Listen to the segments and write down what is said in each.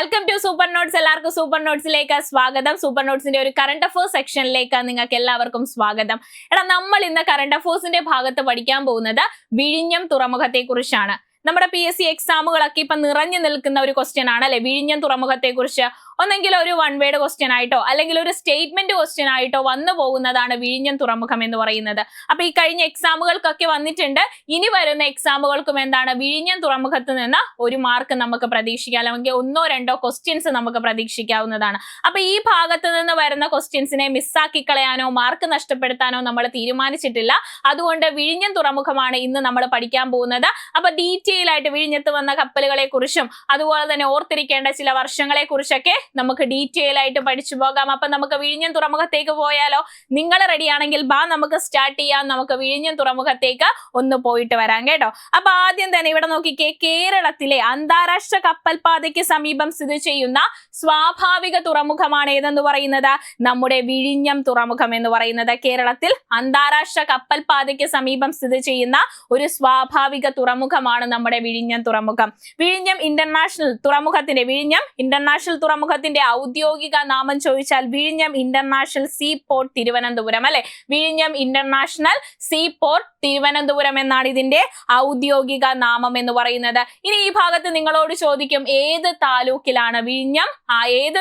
Welcome to super notes എല്ലാവർക്കും super നോട്ട്സിലേക്ക് സ്വാഗതം. സൂപ്പർ നോട്ട്സിന്റെ ഒരു കറണ്ട് അഫേഴ്സ് സെക്ഷനിലേക്ക് നിങ്ങൾക്ക് എല്ലാവർക്കും സ്വാഗതം. എടാ നമ്മൾ ഇന്ന് കറണ്ട് അഫേഴ്സിന്റെ ഭാഗത്ത് പഠിക്കാൻ പോകുന്നത് വിഴിഞ്ഞം തുറമുഖത്തെ കുറിച്ചാണ് നമ്മുടെ പി എസ് സി എക്സാമുകളൊക്കെ ഇപ്പൊ നിറഞ്ഞു നിൽക്കുന്ന ഒരു ക്വസ്റ്റ്യൻ ആണ് അല്ലെ വിഴിഞ്ഞം തുറമുഖത്തെ കുറിച്ച് ഒന്നെങ്കിൽ ഒരു വൺ വേഡ് ക്വസ്റ്റ്യൻ ആയിട്ടോ അല്ലെങ്കിൽ ഒരു സ്റ്റേറ്റ്മെന്റ് ക്വസ്റ്റ്യൻ ആയിട്ടോ വന്നു പോകുന്നതാണ് വിഴിഞ്ഞം തുറമുഖം എന്ന് പറയുന്നത്. അപ്പൊ ഈ കഴിഞ്ഞ എക്സാമുകൾക്കൊക്കെ വന്നിട്ടുണ്ട്. ഇനി വരുന്ന എക്സാമുകൾക്കും എന്താണ്? വിഴിഞ്ഞം തുറമുഖത്ത് നിന്ന് ഒരു മാർക്ക് നമുക്ക് പ്രതീക്ഷിക്കാം. അല്ലെങ്കിൽ ഒന്നോ രണ്ടോ ക്വസ്റ്റ്യൻസ് നമുക്ക് പ്രതീക്ഷിക്കാവുന്നതാണ്. അപ്പൊ ഈ ഭാഗത്ത് നിന്ന് വരുന്ന ക്വസ്റ്റ്യൻസിനെ മിസ്സാക്കി കളയാനോ മാർക്ക് നഷ്ടപ്പെടുത്താനോ നമ്മൾ തീരുമാനിച്ചിട്ടില്ല. അതുകൊണ്ട് വിഴിഞ്ഞം തുറമുഖമാണ് ഇന്ന് നമ്മൾ പഠിക്കാൻ പോകുന്നത്. അപ്പൊ ഡീറ്റെയിൽ ആയിട്ട് വിഴിഞ്ഞത്ത് വന്ന കപ്പലുകളെ കുറിച്ചും അതുപോലെ തന്നെ ഓർത്തിരിക്കേണ്ട ചില വർഷങ്ങളെ കുറിച്ചൊക്കെ നമുക്ക് ഡീറ്റെയിൽ ആയിട്ട് പഠിച്ചു പോകാം. അപ്പൊ നമുക്ക് വിഴിഞ്ഞം തുറമുഖത്തേക്ക് പോയാലോ? നിങ്ങൾ റെഡിയാണെങ്കിൽ ബാ നമുക്ക് സ്റ്റാർട്ട് ചെയ്യാം. നമുക്ക് വിഴിഞ്ഞം തുറമുഖത്തേക്ക് ഒന്ന് പോയിട്ട് വരാം കേട്ടോ. അപ്പൊ ആദ്യം തന്നെ ഇവിടെ നോക്കിക്കേ കേരളത്തിലെ അന്താരാഷ്ട്ര കപ്പൽപാതയ്ക്ക് സമീപം സ്ഥിതി ചെയ്യുന്ന സ്വാഭാവിക തുറമുഖമാണ് ഏതെന്ന് പറയുന്നത്? നമ്മുടെ വിഴിഞ്ഞം തുറമുഖം എന്ന് പറയുന്നത് കേരളത്തിൽ അന്താരാഷ്ട്ര കപ്പൽപാതയ്ക്ക് സമീപം സ്ഥിതി ചെയ്യുന്ന ഒരു സ്വാഭാവിക തുറമുഖമാണ് നമ്മുടെ വിഴിഞ്ഞം തുറമുഖം. വിഴിഞ്ഞം ഇന്റർനാഷണൽ തുറമുഖത്തിന്റെ വിഴിഞ്ഞം ഇന്റർനാഷണൽ തുറമുഖത്തിന്റെ ഔദ്യോഗിക നാമം ചോദിച്ചാൽ വിഴിഞ്ഞം ഇന്റർനാഷണൽ സീ പോർട്ട് തിരുവനന്തപുരം അല്ലെ? വിഴിഞ്ഞം ഇന്റർനാഷണൽ സീ പോർട്ട് തിരുവനന്തപുരം എന്നാണ് ഇതിന്റെ ഔദ്യോഗിക നാമം എന്ന് പറയുന്നത്. ഇനി ഈ ഭാഗത്ത് നിങ്ങളോട് ചോദിക്കും ഏത് താലൂക്കിലാണ് വിഴിഞ്ഞം? ആ ഏത്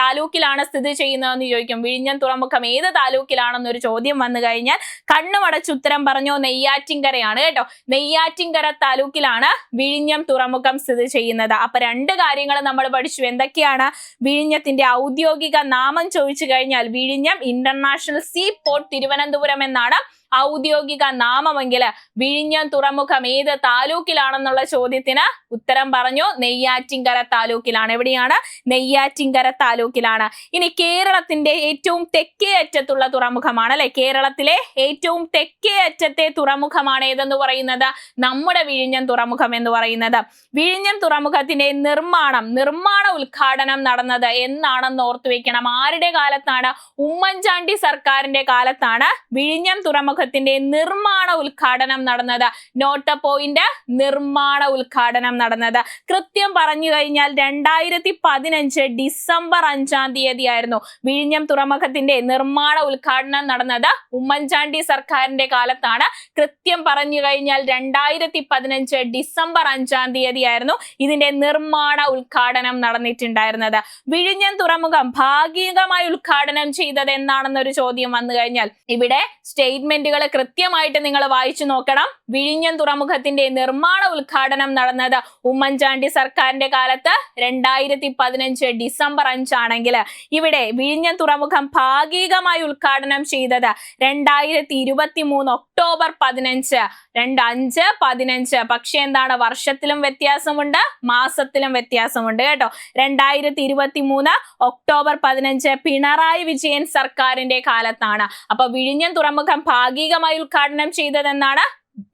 താലൂക്കിലാണ് സ്ഥിതി ചെയ്യുന്നതെന്ന് ചോദിക്കും. വിഴിഞ്ഞം തുറമുഖം ഏത് താലൂക്കിലാണെന്നൊരു ചോദ്യം വന്നു കഴിഞ്ഞാൽ കണ്ണുമടച്ച് ഉത്തരം പറഞ്ഞോ നെയ്യാറ്റിൻകരയാണ് കേട്ടോ. നെയ്യാറ്റിൻകര താലൂക്കിലാണ് വിഴിഞ്ഞം തുറമുഖം സ്ഥിതി ചെയ്യുന്നത്. അപ്പൊ രണ്ട് കാര്യങ്ങൾ നമ്മൾ പഠിച്ചു. എന്തൊക്കെയാണ്? വിഴിഞ്ഞത്തിന്റെ ഔദ്യോഗിക നാമം ചോദിച്ചു കഴിഞ്ഞാൽ വിഴിഞ്ഞം ഇന്റർനാഷണൽ സീ പോർട്ട് തിരുവനന്തപുരം എന്നാണ് ഔദ്യോഗിക നാമമെങ്കിൽ വിഴിഞ്ഞം തുറമുഖം ഏത് താലൂക്കിലാണെന്നുള്ള ചോദ്യത്തിന് ഉത്തരം പറഞ്ഞു. നെയ്യാറ്റിൻകര താലൂക്കിലാണ്. എവിടെയാണ്? നെയ്യാറ്റിൻകര താലൂക്കിലാണ്. ഇനി കേരളത്തിന്റെ ഏറ്റവും തെക്കേ അറ്റത്തുള്ള തുറമുഖമാണ് അല്ലെ? കേരളത്തിലെ ഏറ്റവും തെക്കേ അറ്റത്തെ തുറമുഖമാണ് ഏതെന്ന് പറയുന്നത്? നമ്മുടെ വിഴിഞ്ഞം തുറമുഖം എന്ന് പറയുന്നത്. വിഴിഞ്ഞം തുറമുഖത്തിന്റെ നിർമ്മാണം നിർമ്മാണ ഉദ്ഘാടനം നടന്നത് എന്നാണെന്ന് ഓർത്തു വെക്കണം. ആരുടെ കാലത്താണ്? ഉമ്മൻചാണ്ടി സർക്കാരിന്റെ കാലത്താണ് വിഴിഞ്ഞം തുറമുഖത്തിന്റെ നിർമ്മാണ ഉദ്ഘാടനം നടന്നത്. നോട്ട് പോയിന്റ് നിർമ്മാണ ഉദ്ഘാടനം നടന്നത്. കൃത്യം പറഞ്ഞു കഴിഞ്ഞാൽ രണ്ടായിരത്തി പതിനഞ്ച് ഡിസംബർ അഞ്ചാം തീയതി ആയിരുന്നു വിഴിഞ്ഞം തുറമുഖത്തിന്റെ നിർമ്മാണ ഉദ്ഘാടനം നടന്നത്. ഉമ്മൻചാണ്ടി സർക്കാരിന്റെ കാലത്താണ്. കൃത്യം പറഞ്ഞു കഴിഞ്ഞാൽ രണ്ടായിരത്തി പതിനഞ്ച് ഡിസംബർ അഞ്ചാം തീയതി ആയിരുന്നു ഇതിന്റെ നിർമ്മാണ ഉദ്ഘാടനം നടന്നിട്ടുണ്ടായിരുന്നത്. വിഴിഞ്ഞം തുറമുഖം ഭാഗികമായി ഉദ്ഘാടനം ചെയ്തത് എന്നാണെന്നൊരു ചോദ്യം വന്നു കഴിഞ്ഞാൽ ഇവിടെ സ്റ്റേറ്റ്മെന്റുകൾ കൃത്യമായിട്ട് നിങ്ങൾ വായിച്ചു നോക്കണം. വിഴിഞ്ഞം തുറമുഖത്തിന്റെ നിർമ്മാണ ഉദ്ഘാടനം നടന്നത് ഉമ്മൻചാണ്ടി സർക്കാരിന്റെ കാലത്ത് രണ്ടായിരത്തി പതിനഞ്ച് ഡിസംബർ അഞ്ചാണെങ്കിൽ ഇവിടെ വിഴിഞ്ഞം തുറമുഖം ഭാഗികമായി ഉദ്ഘാടനം ചെയ്തത് രണ്ടായിരത്തി ഇരുപത്തി മൂന്ന് ഒക്ടോബർ പതിനഞ്ച്. രണ്ട് അഞ്ച് പതിനഞ്ച്. പക്ഷെ എന്താണ് വർഷത്തിലും വ്യത്യാസമുണ്ട് മാസത്തിലും വ്യത്യാസമുണ്ട് കേട്ടോ. രണ്ടായിരത്തി ഇരുപത്തി മൂന്ന് ഒക്ടോബർ പതിനഞ്ച് പിണറായി വിജയൻ സർക്കാരിന്റെ കാലത്താണ്. അപ്പൊ വിഴിഞ്ഞം തുറമുഖം ഭാഗികമായി ഉദ്ഘാടനം ചെയ്തതെന്നാണ്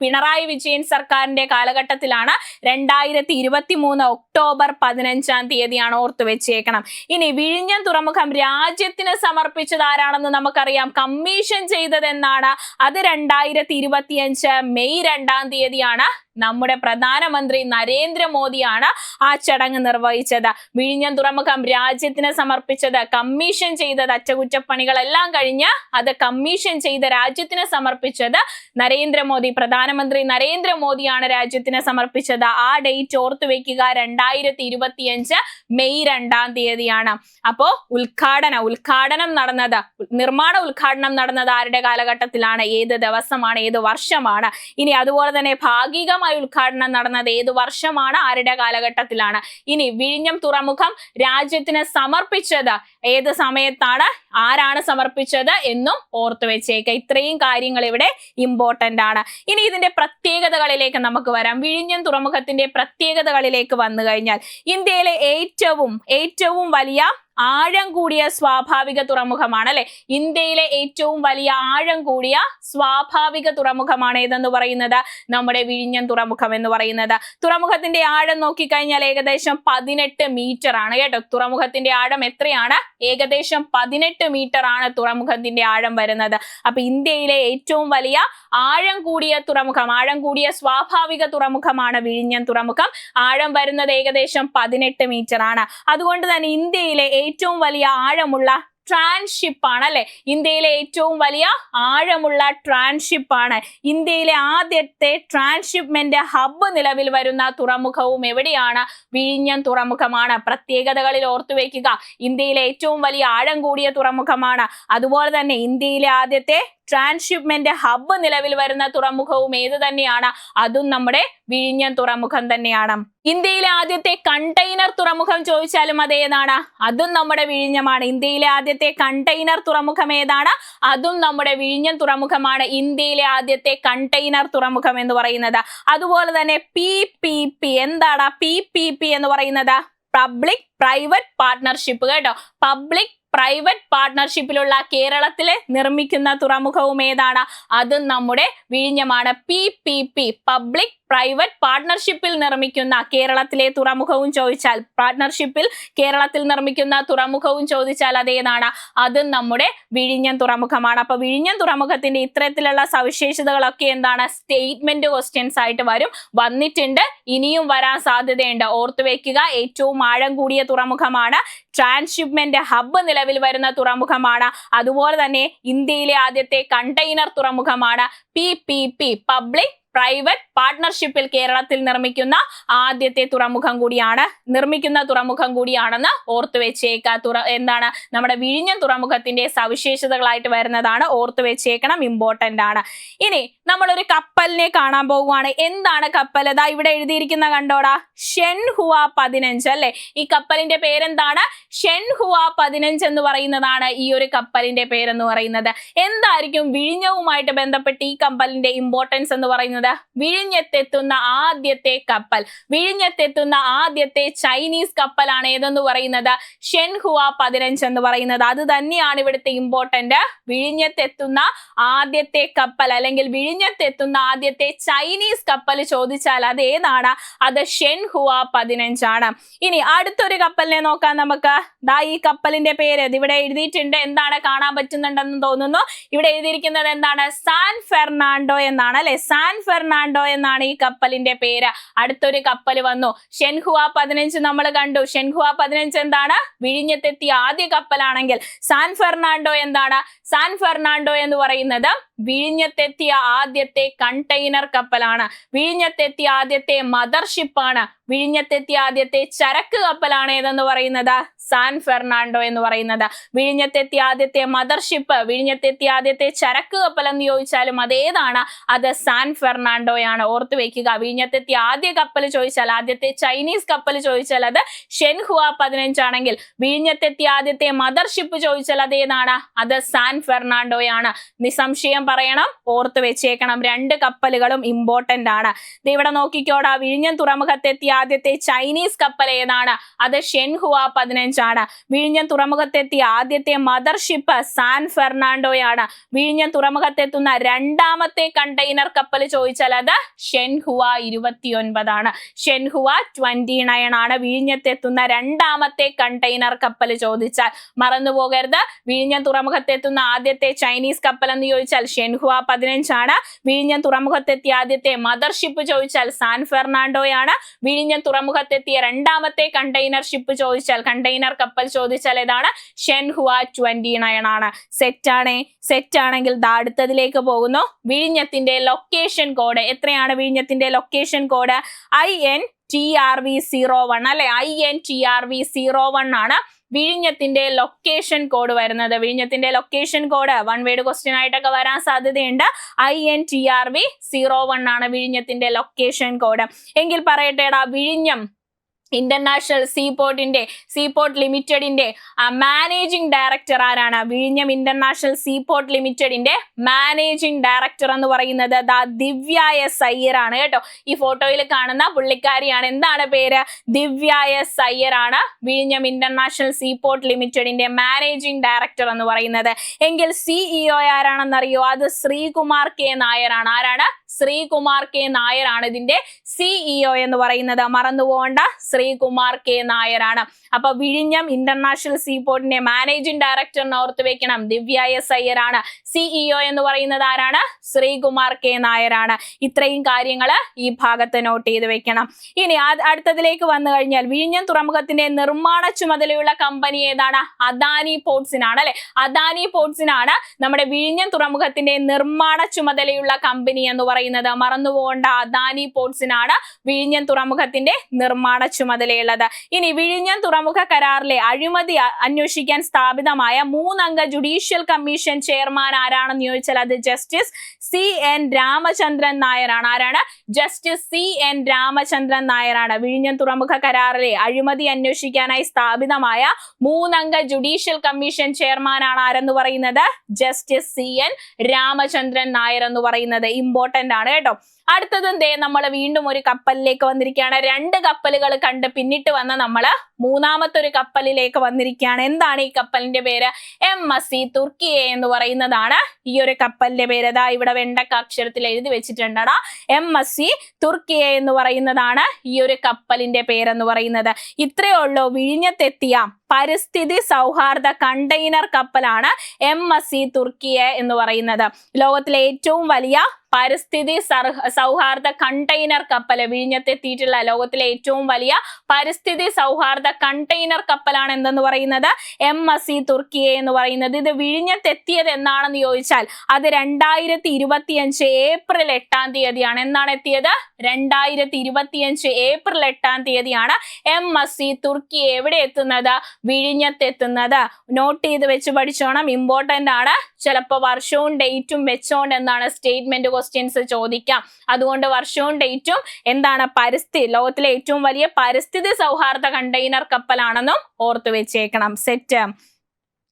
പിണറായി വിജയൻ സർക്കാരിന്റെ കാലഘട്ടത്തിലാണ് രണ്ടായിരത്തി ഇരുപത്തി മൂന്ന് ഒക്ടോബർ പതിനഞ്ചാം തീയതിയാണ് ഓർത്തു വെച്ചേക്കണം. ഇനി വിഴിഞ്ഞം തുറമുഖം രാജ്യത്തിന് സമർപ്പിച്ചത് ആരാണെന്ന് നമുക്കറിയാം. കമ്മീഷൻ ചെയ്തതെന്നാണ്. അത് രണ്ടായിരത്തി ഇരുപത്തിയഞ്ച് മെയ് രണ്ടാം തീയതിയാണ് നമ്മുടെ പ്രധാനമന്ത്രി നരേന്ദ്രമോദിയാണ് ആ ചടങ്ങ് നിർവഹിച്ചത്. വിഴിഞ്ഞം തുറമുഖം രാജ്യത്തിന് സമർപ്പിച്ചത് കമ്മീഷൻ ചെയ്തത് അറ്റകുറ്റപ്പണികളെല്ലാം കഴിഞ്ഞ് അത് കമ്മീഷൻ ചെയ്ത് രാജ്യത്തിന് സമർപ്പിച്ചത് നരേന്ദ്രമോദി പ്രധാനമന്ത്രി നരേന്ദ്രമോദിയാണ് രാജ്യത്തിന് സമർപ്പിച്ചത്. ആ ഡേറ്റ് ഓർത്തു വെക്കുക രണ്ടായിരത്തി ഇരുപത്തിയഞ്ച് മെയ് രണ്ടാം തീയതിയാണ്. അപ്പോ ഉദ്ഘാടന ഉദ്ഘാടനം നടന്നത് നിർമ്മാണ ഉദ്ഘാടനം നടന്നത് ആരുടെ കാലഘട്ടത്തിലാണ്? ഏത് ദിവസമാണ്? ഏത് വർഷമാണ്? ഇനി അതുപോലെ തന്നെ ഭാഗികമായി ഉദ്ഘാടനം നടന്നത് ഏത് വർഷമാണ്? ആരുടെ കാലഘട്ടത്തിലാണ്? ഇനി വിഴിഞ്ഞം തുറമുഖം രാജ്യത്തിന് സമർപ്പിച്ചത് ഏത് സമയത്താണ്? ആരാണ് സമർപ്പിച്ചത് എന്നും ഓർത്തു വെച്ചേക്ക. ഇത്രയും കാര്യങ്ങൾ ഇവിടെ ഇമ്പോർട്ടന്റ് ആണ്. ഇനി ഇതിന്റെ പ്രത്യേകതകളിലേക്ക് നമുക്ക് വരാം. വിഴിഞ്ഞം തുറമുഖത്തിന്റെ പ്രത്യേകതകളിലേക്ക് വന്നു കഴിഞ്ഞാൽ ഇന്ത്യയിലെ ഏറ്റവും ഏറ്റവും വലിയ ആഴം കൂടിയ സ്വാഭാവിക തുറമുഖമാണ് അല്ലെ? ഇന്ത്യയിലെ ഏറ്റവും വലിയ ആഴം കൂടിയ സ്വാഭാവിക തുറമുഖമാണ് ഏതെന്ന് പറയുന്നത്? നമ്മുടെ വിഴിഞ്ഞം തുറമുഖം എന്ന് പറയുന്നത്. തുറമുഖത്തിന്റെ ആഴം നോക്കിക്കഴിഞ്ഞാൽ ഏകദേശം പതിനെട്ട് മീറ്റർ ആണ് കേട്ടോ. തുറമുഖത്തിന്റെ ആഴം എത്രയാണ്? ഏകദേശം പതിനെട്ട് മീറ്റർ ആണ് തുറമുഖത്തിന്റെ ആഴം വരുന്നത്. അപ്പൊ ഇന്ത്യയിലെ ഏറ്റവും വലിയ ആഴം കൂടിയ തുറമുഖം ആഴം കൂടിയ സ്വാഭാവിക തുറമുഖമാണ് വിഴിഞ്ഞം തുറമുഖം. ആഴം വരുന്നത് ഏകദേശം പതിനെട്ട് മീറ്റർ ആണ്. അതുകൊണ്ട് തന്നെ ഇന്ത്യയിലെ ഏറ്റവും വലിയ ആഴമുള്ള ട്രാൻഷിപ്പ് ആണ് അല്ലെ? ഇന്ത്യയിലെ ഏറ്റവും വലിയ ആഴമുള്ള ട്രാൻഷിപ്പ് ആണ്. ഇന്ത്യയിലെ ആദ്യത്തെ ട്രാൻഷിപ്മെന്റ് ഹബ്ബ് നിലവിൽ വരുന്ന തുറമുഖവും എവിടെയാണ്? വിഴിഞ്ഞം തുറമുഖമാണ്. പ്രത്യേകതകളിൽ ഓർത്തുവെക്കുക ഇന്ത്യയിലെ ഏറ്റവും വലിയ ആഴം കൂടിയ തുറമുഖമാണ്. അതുപോലെ തന്നെ ഇന്ത്യയിലെ ആദ്യത്തെ ട്രാൻസ്ഷിപ്മെന്റ് ഹബ്ബ് നിലവിൽ വരുന്ന തുറമുഖവും ഏത് തന്നെയാണ്? അതും നമ്മുടെ വിഴിഞ്ഞം തുറമുഖം തന്നെയാണ്. ഇന്ത്യയിലെ ആദ്യത്തെ കണ്ടെയ്നർ തുറമുഖം ചോദിച്ചാലും അത് ഏതാണ്? അതും നമ്മുടെ വിഴിഞ്ഞമാണ്. ഇന്ത്യയിലെ ആദ്യത്തെ കണ്ടെയ്നർ തുറമുഖം ഏതാണ്? അതും നമ്മുടെ വിഴിഞ്ഞം തുറമുഖമാണ്. ഇന്ത്യയിലെ ആദ്യത്തെ കണ്ടെയ്നർ തുറമുഖം എന്ന് പറയുന്നത്. അതുപോലെ തന്നെ പി പി പി എന്താണ് പി പി പി എന്ന് പറയുന്നത്? പബ്ലിക് പ്രൈവറ്റ് പാർട്ട്ണർഷിപ്പ് കേട്ടോ. പബ്ലിക് പ്രൈവറ്റ് പാർട്ട്ണർഷിപ്പിലുള്ള കേരളത്തിലെ നിർമ്മിക്കുന്ന തുറമുഖവും ഏതാണ് അതും നമ്മുടെ വിഴിഞ്ഞമാണ്. P P P public private പാർട്ട്ണർഷിപ്പിൽ നിർമ്മിക്കുന്ന കേരളത്തിലെ തുറമുഖവും ചോദിച്ചാൽ പാർട്ട്ണർഷിപ്പിൽ കേരളത്തിൽ നിർമ്മിക്കുന്ന തുറമുഖവും ചോദിച്ചാൽ അതേതാണ്? അതും നമ്മുടെ വിഴിഞ്ഞം തുറമുഖമാണ്. അപ്പൊ വിഴിഞ്ഞം തുറമുഖത്തിന്റെ ഇത്തരത്തിലുള്ള സവിശേഷതകളൊക്കെ എന്താണ്? സ്റ്റേറ്റ്മെന്റ് ക്വസ്റ്റ്യൻസ് ആയിട്ട് വരും. വന്നിട്ടുണ്ട്. ഇനിയും വരാൻ സാധ്യതയുണ്ട്. ഓർത്തു വെക്കുക ഏറ്റവും ആഴം കൂടിയ തുറമുഖമാണ്. ട്രാൻസ്ഷിപ്മെന്റ് ഹബ്ബ് നിലവിൽ വരുന്ന തുറമുഖമാണ്. അതുപോലെ തന്നെ ഇന്ത്യയിലെ ആദ്യത്തെ container തുറമുഖമാണ്. P P P public private പാർട്ട്ണർഷിപ്പിൽ കേരളത്തിൽ നിർമ്മിക്കുന്ന ആദ്യത്തെ തുറമുഖം കൂടിയാണ്. നിർമ്മിക്കുന്ന തുറമുഖം കൂടിയാണെന്ന് ഓർത്തു വെച്ചേക്ക. തുറ എന്താണ്? നമ്മുടെ വിഴിഞ്ഞം തുറമുഖത്തിന്റെ സവിശേഷതകളായിട്ട് വരുന്നതാണ് ഓർത്തു വെച്ചേക്കണം. ഇമ്പോർട്ടന്റ് ആണ്. ഇനി നമ്മളൊരു കപ്പലിനെ കാണാൻ പോവുകയാണ്. എന്താണ് കപ്പൽ? അതാ ഇവിടെ എഴുതിയിരിക്കുന്ന കണ്ടോടാ. ഷെൻ ഷെൻഹുവ പതിനഞ്ച് അല്ലെ? ഈ കപ്പലിന്റെ പേരെന്താണ്? ഷെൻഹുവ പതിനഞ്ച് എന്ന് പറയുന്നതാണ് ഈ ഒരു കപ്പലിന്റെ പേരെന്ന് പറയുന്നത്. എന്തായിരിക്കും വിഴിഞ്ഞവുമായിട്ട് ബന്ധപ്പെട്ട് ഈ കപ്പലിന്റെ ഇമ്പോർട്ടൻസ് എന്ന് പറയുന്നത്? വിഴിഞ്ഞത്തെത്തുന്ന ആദ്യത്തെ കപ്പൽ. വിഴിഞ്ഞത്തെത്തുന്ന ആദ്യത്തെ ചൈനീസ് കപ്പലാണ് ഏതെന്ന് പറയുന്നത്? ഷെൻഹുവ പതിനഞ്ച് എന്ന് പറയുന്നത്. അത് തന്നെയാണ് ഇവിടുത്തെ ഇമ്പോർട്ടന്റ് വിഴിഞ്ഞത്തെത്തുന്ന ആദ്യത്തെ കപ്പൽ അല്ലെങ്കിൽ വിഴിഞ്ഞത്തെത്തുന്ന ആദ്യത്തെ ചൈനീസ് കപ്പൽ ചോദിച്ചാൽ അത് ഏതാണ്? അത് ഷെൻഹുവ പതിനഞ്ചാണ് ഇനി അടുത്തൊരു കപ്പലിനെ നോക്കാം നമുക്ക്. ദാ ഈ കപ്പലിന്റെ പേര് ഇവിടെ എഴുതിയിട്ടുണ്ട്. എന്താണ് കാണാൻ പറ്റുന്നുണ്ടെന്ന് തോന്നുന്നു. ഇവിടെ എഴുതിയിരിക്കുന്നത് എന്താണ്? സാൻ ഫെർണാണ്ടോ എന്നാണ് അല്ലെ? സാൻ ഫെർണാണ്ടോ എന്നാണ് ഈ കപ്പലിന്റെ പേര്. അടുത്തൊരു കപ്പൽ വന്നു. ഷെൻഹുവ പതിനഞ്ച് നമ്മൾ കണ്ടു. ഷെൻഹുവ പതിനഞ്ച് എന്താണ്? വിഴിഞ്ഞത്തെത്തിയ ആദ്യ കപ്പലാണെങ്കിൽ സാൻ ഫെർണാണ്ടോ എന്താണ്? സാൻ ഫെർണാണ്ടോ എന്ന് പറയുന്നത് വിഴിഞ്ഞത്തെത്തിയ ആദ്യത്തെ കണ്ടെയ്നർ കപ്പലാണ്. വിഴിഞ്ഞത്തെത്തിയ ആദ്യത്തെ മദർഷിപ്പാണ്. വിഴിഞ്ഞത്തെത്തിയ ആദ്യത്തെ ചരക്ക് കപ്പലാണ് ഏതെന്ന് പറയുന്നത്? സാൻ ഫെർണാണ്ടോ എന്ന് പറയുന്നത്. വിഴിഞ്ഞത്തെത്തിയ ആദ്യത്തെ മദർഷിപ്പ് വിഴിഞ്ഞത്തെത്തിയ ആദ്യത്തെ ചരക്ക് കപ്പൽ എന്ന് ചോദിച്ചാലും അതേതാണ്. അത് സാൻ ഫെർണാണ്ടോയാണ്. ഓർത്തു വെക്കുക. വിഴിഞ്ഞത്തെത്തിയ ആദ്യ കപ്പൽ ചോദിച്ചാൽ ആദ്യത്തെ ചൈനീസ് കപ്പൽ ചോദിച്ചാൽ അത് ഷെൻഹുവ പതിനഞ്ചാണെങ്കിൽ വിഴിഞ്ഞത്തെത്തിയ ആദ്യത്തെ മദർഷിപ്പ് ചോദിച്ചാൽ അതേതാണ്? അത് സാൻ ഫെർണാണ്ടോയാണ്. നിസ്സംശയം പറയണം. ഓർത്ത് വെച്ചേക്കണം. രണ്ട് കപ്പലുകളും ഇമ്പോർട്ടന്റ് ആണ്. ഇവിടെ നോക്കിക്കോടാ. വിഴിഞ്ഞം തുറമുഖത്തെത്തിയ ആദ്യത്തെ ചൈനീസ് കപ്പൽ ഏതാണ്? അത് ഷെൻഹുവ പതിനഞ്ചാണ്. വിഴിഞ്ഞം തുറമുഖത്തെത്തിയ ആദ്യത്തെ മദർഷിപ്പ് സാൻ ഫെർണാണ്ടോയാണ്. വിഴിഞ്ഞം തുറമുഖത്തെത്തുന്ന രണ്ടാമത്തെ കണ്ടെയ്നർ കപ്പൽ ചോദിച്ചാൽ അത് ഷെൻഹുവ ഇരുപത്തിയൊൻപതാണ്. ഷെൻഹുവ ട്വന്റി നയൻ ആണ്. വിഴിഞ്ഞത്തെത്തുന്ന രണ്ടാമത്തെ കണ്ടെയ്നർ കപ്പൽ ചോദിച്ചാൽ. മറന്നു പോകരുത് വിഴിഞ്ഞം തുറമുഖത്തെത്തുന്ന ആദ്യത്തെ ചൈനീസ് കപ്പൽ എന്ന് ചോദിച്ചാൽ ഷെൻഹുവ പതിനഞ്ചാണ്. വിഴിഞ്ഞം തുറമുഖത്തെത്തിയ ആദ്യത്തെ മദർഷിപ്പ് ചോദിച്ചാൽ സാൻ ഫെർണാണ്ടോയാണ്. വിഴിഞ്ഞം തുറമുഖത്തെത്തിയ രണ്ടാമത്തെ കണ്ടെയ്നർ ഷിപ്പ് ചോദിച്ചാൽ കണ്ടെയ്നർ കപ്പൽ ചോദിച്ചാൽ ഏതാണ്? ഷെൻഹുവ ട്വന്റി നയൻ ആണ്. സെറ്റ് ആണ്. സെറ്റ് ആണെങ്കിൽ ദാ അടുത്തതിലേക്ക് പോകുന്നു. വിഴിഞ്ഞത്തിന്റെ ലൊക്കേഷൻ കോഡ് എത്രയാണ്? വിഴിഞ്ഞത്തിന്റെ location code I N T R V zero one അല്ലെ? I N T R V zero one ആണ്. വിഴിഞ്ഞത്തിന്റെ ലൊക്കേഷൻ കോഡ് വരുന്നത്. വിഴിഞ്ഞത്തിന്റെ location code one word question ആയിട്ടൊക്കെ വരാൻ സാധ്യതയുണ്ട്. I N T R V zero one ആണ് വിഴിഞ്ഞത്തിന്റെ ലൊക്കേഷൻ കോഡ് എങ്കിൽ പറയട്ടെടാ വിഴിഞ്ഞം ഇന്റർനാഷണൽ സീപോർട്ടിന്റെ സീപോർട്ട് ലിമിറ്റഡിന്റെ മാനേജിംഗ് ഡയറക്ടർ ആരാണ്? വിഴിഞ്ഞം ഇന്റർനാഷണൽ സീപോർട്ട് ലിമിറ്റഡിന്റെ മാനേജിംഗ് ഡയറക്ടർ എന്ന് പറയുന്നത് ദാ ദിവ്യായ എസ് അയ്യർ ആണ് കേട്ടോ. ഈ ഫോട്ടോയിൽ കാണുന്ന പുള്ളിക്കാരിയാണ്. എന്താണ് പേര്? ദിവ്യായ എസ് അയ്യർ ആണ് വിഴിഞ്ഞം ഇന്റർനാഷണൽ സീപോർട്ട് ലിമിറ്റഡിന്റെ മാനേജിംഗ് ഡയറക്ടർ എന്ന് പറയുന്നത്. എങ്കിൽ സിഇഒ ആരാണെന്നറിയോ? അത് ശ്രീകുമാർ കെ നായർ ആണ്. ആരാണ്? ശ്രീകുമാർ കെ നായരാണ് ഇതിന്റെ സിഇഒ എന്ന് പറയുന്നത്. മറന്നു പോകേണ്ട ശ്രീകുമാർ കെ നായരാണ്. അപ്പൊ വിഴിഞ്ഞം ഇന്റർനാഷണൽ സീപോർട്ടിന്റെ മാനേജിംഗ് ഡയറക്ടറിനെ ഓർത്ത് വെക്കണം. ദിവ്യ എസ് അയ്യരാണ്. സിഇഒ എന്ന് പറയുന്നത് ആരാണ്? ശ്രീകുമാർ കെ നായരാണ്. ഇത്രയും കാര്യങ്ങൾ ഈ ഭാഗത്ത് നോട്ട് ചെയ്ത് വെക്കണം. ഇനി അടുത്തതിലേക്ക് വന്നു കഴിഞ്ഞാൽ വിഴിഞ്ഞം തുറമുഖത്തിന്റെ നിർമ്മാണ ചുമതലയുള്ള കമ്പനി ഏതാണ്? അദാനി പോർട്സിനാണ് അല്ലെ? അദാനി പോർട്സിനാണ് നമ്മുടെ വിഴിഞ്ഞം തുറമുഖത്തിന്റെ നിർമ്മാണ ചുമതലയുള്ള കമ്പനി എന്ന് പറയുന്നത്. മറന്നുപോകേണ്ട അദാനി പോർട്സിനാണ് വിഴിഞ്ഞം തുറമുഖത്തിന്റെ നിർമ്മാണ ചുമതലയുള്ളത്. ഇനി വിഴിഞ്ഞം തുറമുഖ കരാറിലെ അഴിമതി അന്വേഷിക്കാൻ സ്ഥാപിതമായ മൂന്നംഗ ജുഡീഷ്യൽ കമ്മീഷൻ ചെയർമാൻ ആരാണെന്ന് ചോദിച്ചാൽ അത് ജസ്റ്റിസ് സി എൻ രാമചന്ദ്രൻ നായരാണ്. ആരാണ്? ജസ്റ്റിസ് സി എൻ രാമചന്ദ്രൻ നായരാണ്. വിഴിഞ്ഞം തുറമുഖ കരാറിലെ അഴിമതി അന്വേഷിക്കാനായി സ്ഥാപിതമായ മൂന്നംഗ ജുഡീഷ്യൽ കമ്മീഷൻ ചെയർമാനാണ് ആരെന്ന് പറയുന്നത്? Justice C N Ramachandran Nair എന്ന് പറയുന്നത്. ഇമ്പോർട്ടന്റ് ആണ് കേട്ടോ. അടുത്തതും ദേ നമ്മൾ വീണ്ടും ഒരു കപ്പലിലേക്ക് വന്നിരിക്കുകയാണ്. രണ്ട് കപ്പലുകൾ കണ്ട് പിന്നിട്ട് വന്ന നമ്മൾ മൂന്നാമത്തെ ഒരു കപ്പലിലേക്ക് വന്നിരിക്കുകയാണ്. എന്താണ് ഈ കപ്പലിന്റെ പേര്? എം എസ് സി തുർക്കിയെ എന്ന് പറയുന്നതാണ് ഈ ഒരു കപ്പലിന്റെ പേര്. ദാ ഇവിടെ വെണ്ടക്ക അക്ഷരത്തിൽ എഴുതി വെച്ചിട്ടുണ്ടടാ. എം എസ് സി തുർക്കിയെ എന്ന് പറയുന്നതാണ് ഈ ഒരു കപ്പലിന്റെ പേരെന്ന് പറയുന്നത്. ഇത്രയേ ഉള്ളൂ. വിഴിഞ്ഞത്തെത്തിയ പരിസ്ഥിതി സൗഹാർദ്ദ കണ്ടെയ്നർ കപ്പലാണ് എം എസ് സി തുർക്കിയെ എന്ന് പറയുന്നത്. ലോകത്തിലെ ഏറ്റവും വലിയ പരിസ്ഥിതി സൗഹാർദ്ദ കണ്ടെയ്നർ കപ്പൽ വിഴിഞ്ഞത്തെത്തിയിട്ടുള്ള ലോകത്തിലെ ഏറ്റവും വലിയ പരിസ്ഥിതി സൗഹാർദ്ദ കണ്ടെയ്നർ കപ്പലാണ് എന്തെന്ന് പറയുന്നത്? എം എസ് സി തുർക്കിയെ എന്ന് പറയുന്നത്. ഇത് വിഴിഞ്ഞത്തെത്തിയത് എന്നാണെന്ന് ചോദിച്ചാൽ അത് രണ്ടായിരത്തി ഇരുപത്തിയഞ്ച് ഏപ്രിൽ എട്ടാം തീയതിയാണ്. എന്നാണ് എത്തിയത്? രണ്ടായിരത്തി ഇരുപത്തിയഞ്ച് ഏപ്രിൽ എട്ടാം തീയതിയാണ് എം എസ് സി തുർക്കി എവിടെ എത്തുന്നത്? വിഴിഞ്ഞത്തെത്തുന്നത്. നോട്ട് ചെയ്ത് വെച്ച് പഠിച്ചോണം. ഇമ്പോർട്ടന്റ് ആണ്. ചിലപ്പോൾ വർഷവും ഡേറ്റും വെച്ചോണ്ട് എന്നാണ് സ്റ്റേറ്റ്മെന്റ് ക്വസ്റ്റ്യൻസ് ചോദിക്കാം. അതുകൊണ്ട് വർഷവും ഡേറ്റും എന്താണ് പരിസ്ഥിതി ലോകത്തിലെ ഏറ്റവും വലിയ പരിസ്ഥിതി സൗഹാർദ്ദ കണ്ടെയ്നർ കപ്പലാണെന്നും ഓർത്തു വെച്ചേക്കണം സെറ്റ്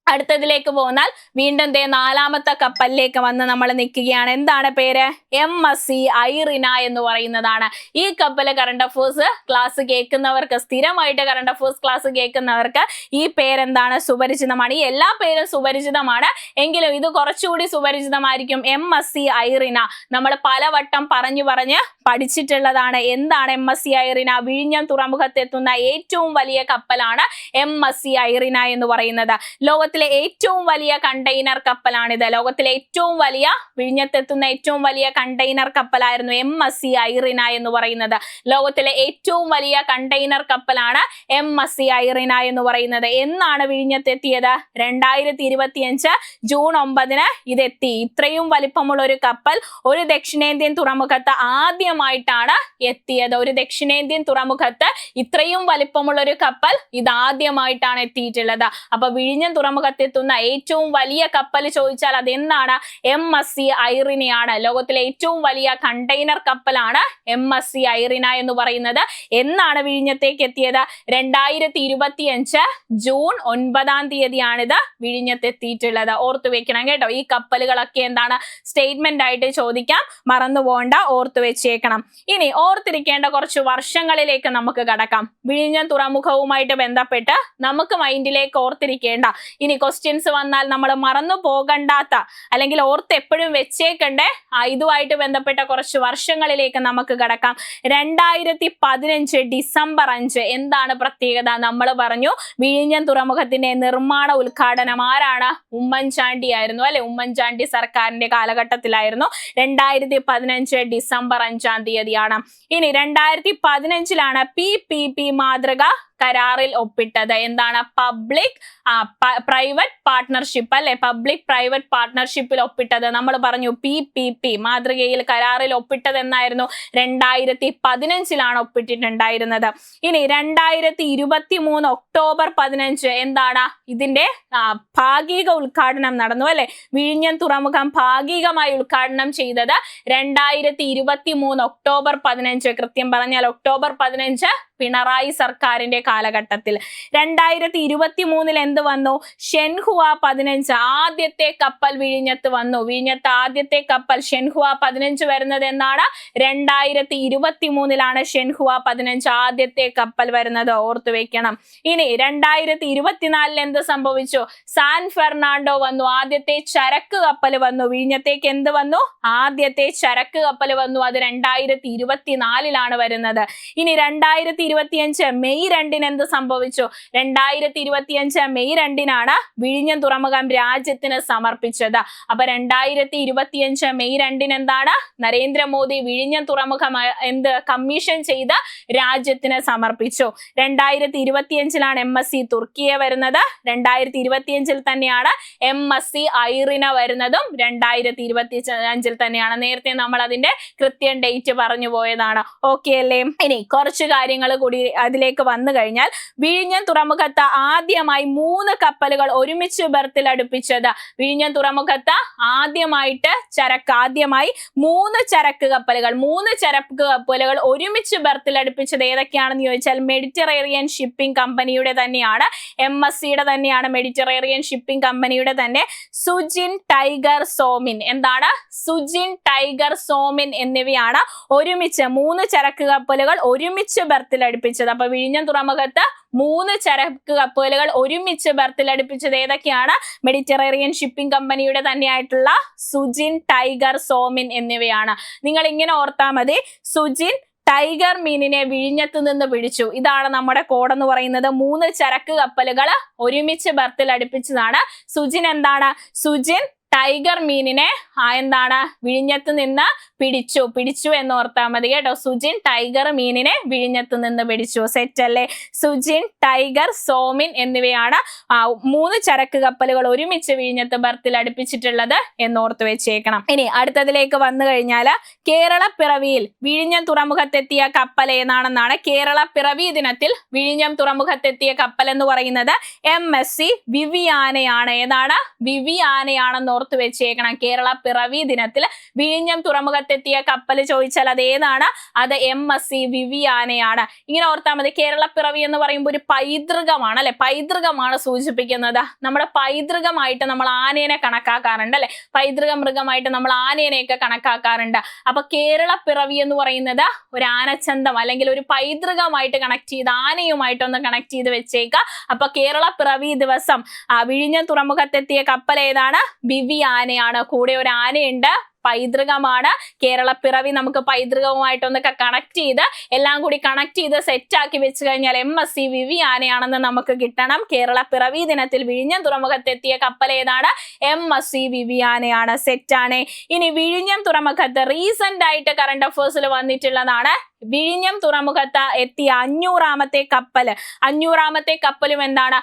അടുത്തതിലേക്ക് പോന്നാൽ വീണ്ടും ദേ നാലാമത്തെ കപ്പലിലേക്ക് വന്ന് നമ്മൾ നിൽക്കുകയാണ്. എന്താണ് പേര്? എം എസ് സി ഐറിന എന്ന് പറയുന്നതാണ്. ഈ കപ്പൽ കറണ്ട് അഫേഴ്സ് ക്ലാസ് കേൾക്കുന്നവർക്ക് സ്ഥിരമായിട്ട് കറണ്ട് അഫേഴ്സ് ക്ലാസ് കേൾക്കുന്നവർക്ക് ഈ പേരെന്താണ്? സുപരിചിതമാണ്. ഈ എല്ലാ പേരും സുപരിചിതമാണ്. എങ്കിലും ഇത് കുറച്ചുകൂടി സുപരിചിതമായിരിക്കും എം എസ് സി ഐറിന നമ്മൾ പലവട്ടം പറഞ്ഞു പറഞ്ഞ് പഠിച്ചിട്ടുള്ളതാണ്. എന്താണ് എം എസ് സി ഐറിന വിഴിഞ്ഞം തുറമുഖത്തെത്തുന്ന ഏറ്റവും വലിയ കപ്പലാണ് എം എസ് സി ഐറിന എന്ന് പറയുന്നത്. ലോകത്തിലെ ഏറ്റവും വലിയ കണ്ടെയ്നർ കപ്പലാണിത് ലോകത്തിലെ ഏറ്റവും വലിയ വിഴിഞ്ഞത്തെത്തുന്ന ഏറ്റവും വലിയ കണ്ടെയ്നർ കപ്പലായിരുന്നു എം എസ് സി ഐറിന എന്ന് പറയുന്നത്. ലോകത്തിലെ ഏറ്റവും വലിയ കണ്ടെയ്നർ കപ്പലാണ് എം എസ് സി ഐറിന എന്ന് പറയുന്നത്. എന്നാണ് വിഴിഞ്ഞത്തെത്തിയത്? രണ്ടായിരത്തി ഇരുപത്തിയഞ്ച് ജൂൺ ഒമ്പതിന് ഇതെത്തി. ഇത്രയും വലിപ്പമുള്ള ഒരു കപ്പൽ ഒരു ദക്ഷിണേന്ത്യൻ തുറമുഖത്ത് ആദ്യമായിട്ടാണ് എത്തിയത്. ഒരു ദക്ഷിണേന്ത്യൻ തുറമുഖത്ത് ഇത്രയും വലിപ്പമുള്ള ഒരു കപ്പൽ ഇതാദ്യമായിട്ടാണ് എത്തിയിട്ടുള്ളത്. അപ്പൊ വിഴിഞ്ഞം തുറമുഖത്തെത്തുന്ന ഏറ്റവും വലിയ കപ്പൽ ചോദിച്ചാൽ അത് എന്താണ് എം എസ് സി ഐറിനയാണ്. ലോകത്തിലെ ഏറ്റവും വലിയ കണ്ടെയ്നർ കപ്പലാണ് എം എസ് സി ഐറിന എന്ന് പറയുന്നത്. എന്നാണ് വിഴിഞ്ഞത്തേക്ക് എത്തിയത്? രണ്ടായിരത്തി ഇരുപത്തിയഞ്ച് ജൂൺ ഒൻപതാം തീയതിയാണിത് വിഴിഞ്ഞത്തെത്തിയിട്ടുള്ളത്. ഓർത്തു വെക്കണം കേട്ടോ ഈ കപ്പലുകളൊക്കെ എന്താണ്? സ്റ്റേറ്റ്മെന്റ് ആയിട്ട് ചോദിക്കാം. മറന്നു പോകണ്ട ഓർത്തു വെച്ചേക്കണം. ഇനി ഓർത്തിരിക്കേണ്ട കുറച്ച് വർഷങ്ങളിലേക്ക് നമുക്ക് കടക്കാം. വിഴിഞ്ഞം തുറമുഖവുമായിട്ട് ബന്ധപ്പെട്ട് നമുക്ക് മൈൻഡിലേക്ക് ഓർത്തിരിക്കേണ്ട. ഇനി ക്വസ്റ്റ്യൻസ് വന്നാൽ നമ്മൾ മറന്നു പോകണ്ടാത്ത അല്ലെങ്കിൽ ഓർത്ത് എപ്പോഴും വെച്ചേക്കണ്ടേ? ഇതുമായിട്ട് ബന്ധപ്പെട്ട കുറച്ച് വർഷങ്ങളിലേക്ക് നമുക്ക് കടക്കാം. രണ്ടായിരത്തി പതിനഞ്ച് ഡിസംബർ അഞ്ച് എന്താണ് പ്രത്യേകത? നമ്മൾ പറഞ്ഞു വിഴിഞ്ഞം തുറമുഖത്തിന്റെ നിർമ്മാണ ഉദ്ഘാടനം ആരാണ്? ഉമ്മൻചാണ്ടി ആയിരുന്നു അല്ലെ? ഉമ്മൻചാണ്ടി സർക്കാരിന്റെ കാലഘട്ടത്തിലായിരുന്നു. രണ്ടായിരത്തി പതിനഞ്ച് ഡിസംബർ അഞ്ചാം തീയതിയാണ്. ഇനി രണ്ടായിരത്തി പതിനഞ്ചിലാണ് പി പി പി മാതൃക കരാറിൽ ഒപ്പിട്ടത്. എന്താണ്? പബ്ലിക് പ്രൈവറ്റ് പാർട്ട്ണർഷിപ്പ് അല്ലെ? പബ്ലിക് പ്രൈവറ്റ് പാർട്ട്ണർഷിപ്പിൽ ഒപ്പിട്ടത്. നമ്മൾ പറഞ്ഞു പി പി പി മാതൃകയിൽ കരാറിൽ ഒപ്പിട്ടത് എന്നായിരുന്നു രണ്ടായിരത്തി പതിനഞ്ചിലാണ് ഒപ്പിട്ടിട്ടുണ്ടായിരുന്നത്. ഇനി രണ്ടായിരത്തി ഇരുപത്തി മൂന്ന് ഒക്ടോബർ പതിനഞ്ച് എന്താണ്? ഇതിന്റെ ഭാഗിക ഉദ്ഘാടനം നടന്നു അല്ലെ? വിഴിഞ്ഞം തുറമുഖം ഭാഗികമായി ഉദ്ഘാടനം ചെയ്തത് രണ്ടായിരത്തി ഇരുപത്തി മൂന്ന് ഒക്ടോബർ പതിനഞ്ച്. കൃത്യം പറഞ്ഞാൽ ഒക്ടോബർ പതിനഞ്ച് പിണറായി സർക്കാരിന്റെ കാലഘട്ടത്തിൽ. രണ്ടായിരത്തി ഇരുപത്തി മൂന്നിൽ എന്ത് വന്നു? ഷെൻഹുവ പതിനഞ്ച്. ആദ്യത്തെ കപ്പൽ വിഴിഞ്ഞത്ത് വന്നു. വിഴിഞ്ഞത്ത് ആദ്യത്തെ കപ്പൽ ഷെൻഹുവ പതിനഞ്ച് വരുന്നത് എന്നാണ്. രണ്ടായിരത്തി ഇരുപത്തി മൂന്നിലാണ് ഷെൻഹുവ പതിനഞ്ച് ആദ്യത്തെ കപ്പൽ വരുന്നത്. ഓർത്തു വെക്കണം. ഇനി രണ്ടായിരത്തി ഇരുപത്തിനാലിൽ എന്ത് സംഭവിച്ചു? സാൻ ഫെർണാണ്ടോ വന്നു. ആദ്യത്തെ ചരക്ക് കപ്പൽ വന്നു. വിഴിഞ്ഞത്തേക്ക് എന്ത് വന്നു? ആദ്യത്തെ ചരക്ക് കപ്പൽ വന്നു. അത് രണ്ടായിരത്തി ഇരുപത്തിനാലിലാണ് വരുന്നത്. ഇനി രണ്ടായിരത്തി ഇരുപത്തിയഞ്ച് മെയ് രണ്ടിന് എന്ത് സംഭവിച്ചു? രണ്ടായിരത്തി ഇരുപത്തിയഞ്ച് മെയ് രണ്ടിനാണ് വിഴിഞ്ഞം തുറമുഖം രാജ്യത്തിന് സമർപ്പിച്ചത്. അപ്പൊ രണ്ടായിരത്തി ഇരുപത്തിയഞ്ച് മെയ് രണ്ടിന് എന്താണ്? നരേന്ദ്രമോദി വിഴിഞ്ഞം തുറമുഖം എന്ത് കമ്മീഷൻ ചെയ്ത് രാജ്യത്തിന് സമർപ്പിച്ചു. രണ്ടായിരത്തി ഇരുപത്തിയഞ്ചിലാണ് എം എസ് സി തുർക്കിയെ വരുന്നത്. രണ്ടായിരത്തി ഇരുപത്തിയഞ്ചിൽ തന്നെയാണ് എം എസ് സി ഐറിന വരുന്നതും. രണ്ടായിരത്തി ഇരുപത്തി അഞ്ചിൽ തന്നെയാണ്. നേരത്തെ നമ്മൾ അതിന്റെ കൃത്യം ഡേറ്റ് പറഞ്ഞു പോയതാണ്. ഓക്കെ അല്ലേ? ഇനി കുറച്ച് കാര്യങ്ങൾ കൂടി അതിലേക്ക് വന്നു കഴിഞ്ഞാൽ വിഴിഞ്ഞം തുറമുഖത്ത് ആദ്യമായി മൂന്ന് കപ്പലുകൾ ഒരുമിച്ച് ബർത്തിൽ അടുപ്പിച്ചത്. വിഴിഞ്ഞം തുറമുഖത്ത് ആദ്യമായിട്ട് ചരക്ക് ആദ്യമായി മൂന്ന് ചരക്ക് കപ്പലുകൾ മൂന്ന് ചരക്ക് കപ്പലുകൾ ഒരുമിച്ച് ബർത്തിൽ അടുപ്പിച്ചത് ഏതൊക്കെയാണെന്ന് ചോദിച്ചാൽ മെഡിറ്ററേറിയൻ ഷിപ്പിംഗ് കമ്പനിയുടെ തന്നെയാണ് എം എസ് സിയുടെ തന്നെയാണ് മെഡിറ്ററേറിയൻ ഷിപ്പിംഗ് കമ്പനിയുടെ തന്നെ സുജിൻ ടൈഗർ സോമിൻ. എന്താണ്? സുജിൻ ടൈഗർ സോമിൻ എന്നിവയാണ് ഒരുമിച്ച് മൂന്ന് ചരക്ക് കപ്പലുകൾ ഒരുമിച്ച് ബർത്തിൽ അടുപ്പിച്ചത്. അപ്പൊ വിഴിഞ്ഞം തുറമുഖത്ത് മൂന്ന് ചരക്ക് കപ്പലുകൾ ഒരുമിച്ച് ബർത്തിലടുപ്പിച്ചത് ഏതൊക്കെയാണ്? മെഡിറ്ററേറിയൻ ഷിപ്പിംഗ് കമ്പനിയുടെ തന്നെയായിട്ടുള്ള സുജിൻ ടൈഗർ സോമിൻ എന്നിവയാണ്. നിങ്ങൾ ഇങ്ങനെ ഓർത്താൽ മതി. സുജിൻ ടൈഗർ മീനിനെ വിഴിഞ്ഞത്ത് നിന്ന് പിടിച്ചു. ഇതാണ് നമ്മുടെ കോഡ് എന്ന് പറയുന്നത്. മൂന്ന് ചരക്ക് കപ്പലുകൾ ഒരുമിച്ച് ബർത്തിൽ അടുപ്പിച്ചതാണ്. സുജിൻ എന്താണ്? സുജിൻ ടൈഗർ മീനിനെ എന്താണ്? വിഴിഞ്ഞത്ത് നിന്ന് പിടിച്ചു പിടിച്ചു എന്ന് ഓർത്താൽ മതി കേട്ടോ. സുജിൻ ടൈഗർ മീനിനെ വിഴിഞ്ഞത്ത് നിന്ന് പിടിച്ചു. സെറ്റ് അല്ലേ? സുജിൻ ടൈഗർ സോമിൻ എന്നിവയാണ് മൂന്ന് ചരക്ക് കപ്പലുകൾ ഒരുമിച്ച് വിഴിഞ്ഞത്ത് ബർത്തിൽ അടുപ്പിച്ചിട്ടുള്ളത് എന്ന് ഓർത്ത് വെച്ചേക്കണം. ഇനി അടുത്തതിലേക്ക് വന്നു കഴിഞ്ഞാൽ കേരള പിറവിയിൽ വിഴിഞ്ഞം തുറമുഖത്തെത്തിയ കപ്പൽ ഏതാണെന്നാണ് കേരള പിറവി ദിനത്തിൽ വിഴിഞ്ഞം തുറമുഖത്തെത്തിയ കപ്പൽ എന്ന് പറയുന്നത് എം എസ് സി വിവിയാനയാണ്. ഏതാണ്? വിവിയാനയാണെന്ന് ഓർത്ത് വെച്ചേക്കണം. കേരള പിറവി ദിനത്തിൽ വിഴിഞ്ഞം തുറമുഖത്തെത്തിയ കപ്പൽ ചോദിച്ചാൽ അത് ഏതാണ് അത് എം എസ് സി വിവിയാനയാണ്. ഇങ്ങനെ ഓർത്താൽ മതി കേരളപ്പിറവി പിറവി എന്ന് പറയുമ്പോൾ ഒരു പൈതൃകമാണ് അല്ലെ? പൈതൃകമാണ് സൂചിപ്പിക്കുന്നത്. നമ്മുടെ പൈതൃകമായിട്ട് നമ്മൾ ആനേനെ കണക്കാക്കാറുണ്ട് അല്ലെ? പൈതൃക മൃഗമായിട്ട് നമ്മൾ ആനേനെയൊക്കെ കണക്കാക്കാറുണ്ട്. അപ്പൊ കേരളപ്പിറവി പിറവി എന്ന് പറയുന്നത് ഒരു ആനച്ചന്തം അല്ലെങ്കിൽ ഒരു പൈതൃകമായിട്ട് കണക്ട് ചെയ്ത് ആനയുമായിട്ടൊന്ന് കണക്ട് ചെയ്ത് വെച്ചേക്കുക. അപ്പൊ കേരളപ്പിറവി പിറവി ദിവസം വിഴിഞ്ഞം തുറമുഖത്തെത്തിയ കപ്പൽ ഏതാണ് ബിവി ആനയാണ് കൂടെ ഒരു ആനയുണ്ട്. പൈതൃകമാണ്. കേരള പിറവി നമുക്ക് പൈതൃകവുമായിട്ടൊന്നൊക്കെ കണക്ട് ചെയ്ത് എല്ലാം കൂടി കണക്ട് ചെയ്ത് സെറ്റ് ആക്കി വെച്ച് കഴിഞ്ഞാൽ എം എസ് സി വിവി ആനയാണെന്ന് നമുക്ക് കിട്ടണം. കേരള പിറവി ദിനത്തിൽ വിഴിഞ്ഞം തുറമുഖത്തെത്തിയ കപ്പൽ ഏതാണ്? എം എസ് സി വിവി ആനയാണ് സെറ്റ് ആണ്. ഇനി വിഴിഞ്ഞം തുറമുഖത്ത് റീസെന്റ് ആയിട്ട് കറണ്ട് അഫേഴ്സിൽ വന്നിട്ടുള്ളതാണ് വിഴിഞ്ഞം തുറമുഖത്ത് എത്തിയ അഞ്ഞൂറാമത്തെ കപ്പൽ അഞ്ഞൂറാമത്തെ കപ്പലും എന്താണ്?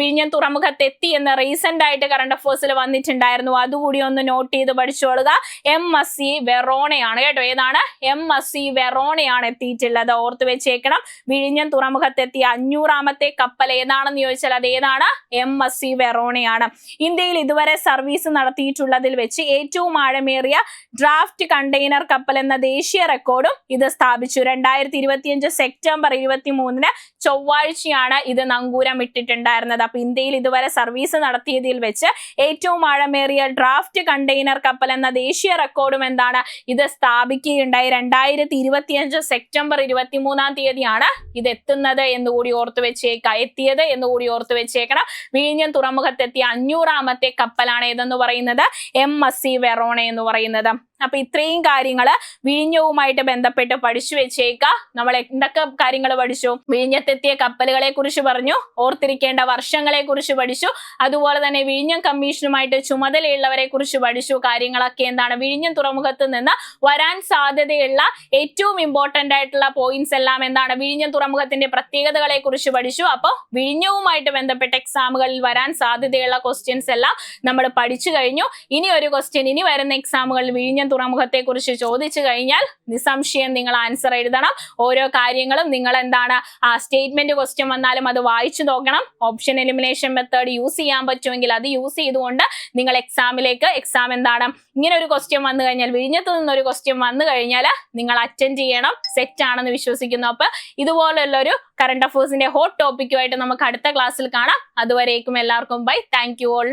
വിഴിഞ്ഞം തുറമുഖത്ത് എത്തി എന്ന് റീസെന്റ് ആയിട്ട് കറണ്ട് അഫേഴ്സിൽ വന്നിട്ടുണ്ടായിരുന്നു. അതുകൂടി ഒന്ന് നോട്ട് ചെയ്ത് പഠിച്ചുകൊള്ളുക എം എസ് സി വെറോണയാണ് കേട്ടോ. ഏതാണ്? എം എസ് സി വെറോണയാണ് എത്തിയിട്ടുള്ളത്. ഓർത്ത് വെച്ചേക്കണം. വിഴിഞ്ഞം തുറമുഖത്ത് എത്തിയ അഞ്ഞൂറാമത്തെ കപ്പൽ ഏതാണെന്ന് ചോദിച്ചാൽ അത് ഏതാണ്? എം എസ് സി വെറോണയാണ്. ഇന്ത്യയിൽ ഇതുവരെ സർവീസ് നടത്തിയിട്ടുള്ളതിൽ വെച്ച് ഏറ്റവും ആഴമേറിയ ഡ്രാഫ്റ്റ് കണ്ടെയ്നർ കപ്പൽ എന്ന ദേശീയ റെക്കോർഡും ഇത് സ്ഥാപിച്ചു. രണ്ടായിരത്തി ഇരുപത്തിയഞ്ച് സെപ്റ്റംബർ ഇരുപത്തി മൂന്നിന് ചൊവ്വാഴ്ചയാണ് ഇത് നങ്കൂരം ഇട്ടിട്ടുണ്ടായിരുന്നത് അപ്പൊ ഇന്ത്യയിൽ ഇതുവരെ സർവീസ് നടത്തിയതിൽ വെച്ച് ഏറ്റവും ആഴമേറിയ ഡ്രാഫ്റ്റ് കണ്ടെയ്നർ കപ്പൽ എന്ന ദേശീയ റെക്കോർഡും എന്താണ്? ഇത് സ്ഥാപിക്കുകയുണ്ടായി. രണ്ടായിരത്തി ഇരുപത്തിയഞ്ച് സെപ്റ്റംബർ ഇരുപത്തി മൂന്നാം തീയതിയാണ് ഇത് എത്തുന്നത് എന്നുകൂടി ഓർത്തു വെച്ചേക്ക എത്തിയത് എന്നുകൂടി ഓർത്തു വെച്ചേക്കണം. വിഴിഞ്ഞം തുറമുഖത്തെത്തിയ അഞ്ഞൂറാമത്തെ കപ്പലാണ് ഏതെന്ന് പറയുന്നത്? എം എസ് സി വെറോണ എന്ന് പറയുന്നത്. അപ്പൊ ഇത്രയും കാര്യങ്ങൾ വിഴിഞ്ഞവുമായിട്ട് ബന്ധപ്പെട്ട് പഠിച്ചു വെച്ചേക്ക. നമ്മൾ എന്തൊക്കെ കാര്യങ്ങൾ പഠിച്ചു? വിഴിഞ്ഞത്തെത്തിയ കപ്പലുകളെ കുറിച്ച് പറഞ്ഞു ഓർത്തിരിക്കേണ്ട വർഷങ്ങളെ കുറിച്ച് പഠിച്ചു അതുപോലെ തന്നെ വിഴിഞ്ഞം കമ്മീഷനുമായിട്ട് ചുമതലയുള്ളവരെ കുറിച്ച് പഠിച്ചു. കാര്യങ്ങളൊക്കെ എന്താണ്? വിഴിഞ്ഞം തുറമുഖത്ത് നിന്ന് വരാൻ സാധ്യതയുള്ള ഏറ്റവും ഇമ്പോർട്ടന്റ് ആയിട്ടുള്ള പോയിന്റ്സ് എല്ലാം എന്താണ്? വിഴിഞ്ഞം തുറമുഖത്തിന്റെ പ്രത്യേകതകളെ കുറിച്ച് പഠിച്ചു. അപ്പോൾ വിഴിഞ്ഞവുമായിട്ട് ബന്ധപ്പെട്ട എക്സാമുകളിൽ വരാൻ സാധ്യതയുള്ള ക്വസ്റ്റ്യൻസ് എല്ലാം നമ്മൾ പഠിച്ചു കഴിഞ്ഞു. ഇനി ഒരു ക്വസ്റ്റ്യൻ ഇനി വരുന്ന എക്സാമുകളിൽ വിഴിഞ്ഞം തുറമുഖത്തെ കുറിച്ച് ചോദിച്ചു കഴിഞ്ഞാൽ നിസംശയം നിങ്ങൾ ആൻസർ എഴുതണം. ഓരോ കാര്യങ്ങളും നിങ്ങൾ എന്താണ് ആ സ്റ്റേറ്റ്മെന്റ് ക്വസ്റ്റ്യൻ വന്നാലും അത് വായിച്ചു നോക്കണം. ഓപ്ഷൻ എലിമിനേഷൻ മെത്തേഡ് യൂസ് ചെയ്യാൻ പറ്റുമെങ്കിൽ അത് യൂസ് ചെയ്തുകൊണ്ട് നിങ്ങൾ എക്സാമിലേക്ക് എക്സാം എന്താണ് ഇങ്ങനെ ഒരു ക്വസ്റ്റ്യൻ വന്നു കഴിഞ്ഞാൽ വിഴിഞ്ഞത്ത് നിന്നൊരു ക്വസ്റ്റ്യൻ വന്നു കഴിഞ്ഞാൽ നിങ്ങൾ അറ്റൻഡ് ചെയ്യണം. സെറ്റ് ആണെന്ന് വിശ്വസിക്കുന്നു. അപ്പൊ ഇതുപോലുള്ള ഒരു കറണ്ട് അഫേഴ്സിന്റെ ഹോട്ട് ടോപ്പിക്കുമായിട്ട് നമുക്ക് അടുത്ത ക്ലാസ്സിൽ കാണാം. അതുവരേക്കും എല്ലാവർക്കും ബൈ താങ്ക് യു ഓൾ